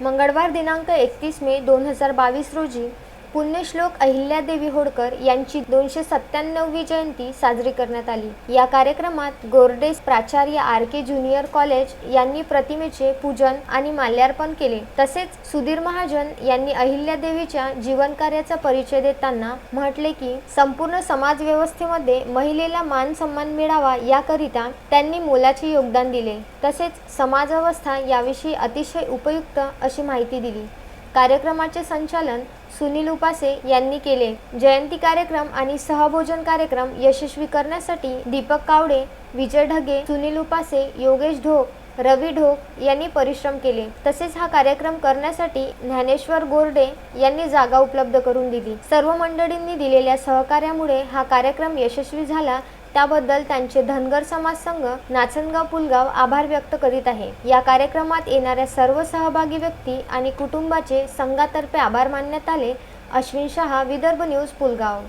मंगळवार दिनांक एकतीस मे दोन हजार बावीस रोजी पुण्यश्लोक अहिल्यादेवी होळकर यांची दोनशे सत्त्याण्णववी जयंती साजरी करण्यात आली. या कार्यक्रमात गोरडेस प्राचार्य आर के ज्युनियर कॉलेज यांनी प्रतिमेचे पूजन आणि माल्यार्पण केले. तसेच सुधीर महाजन यांनी अहिल्यादेवीच्या जीवनकार्याचा परिचय देताना म्हटले की संपूर्ण समाज व्यवस्थेमध्ये महिलेला मान सन्मान मिळावा याकरिता त्यांनी मोलाचे योगदान दिले. तसेच समाजावस्था याविषयी अतिशय उपयुक्त अशी माहिती दिली. कार्यक्रमाचे संचालन सुनील उपासे यांनी केले. जयंती कार्यक्रम आणि सहभोजन कार्यक्रम यशस्वी करण्यासाठी दीपक कावडे विजय ढगे सुनील उपासे योगेश ढोक रवी ढोक यांनी परिश्रम केले. तसेच हा कार्यक्रम करण्यासाठी ज्ञानेश्वर गोरडे यांनी जागा उपलब्ध करून दिली. सर्व मंडळींनी दिलेल्या सहकार्यामुळे हा कार्यक्रम यशस्वी झाला त्याबद्दल त्यांचे धनगर समाज संघ नाचनगाव पुलगाव आभार व्यक्त करीत आहे. या कार्यक्रमात येणाऱ्या सर्व सहभागी व्यक्ती आणि कुटुंबाचे संघातर्फे आभार मानण्यात आले. अश्विन शहा विदर्भ न्यूज पुलगाव.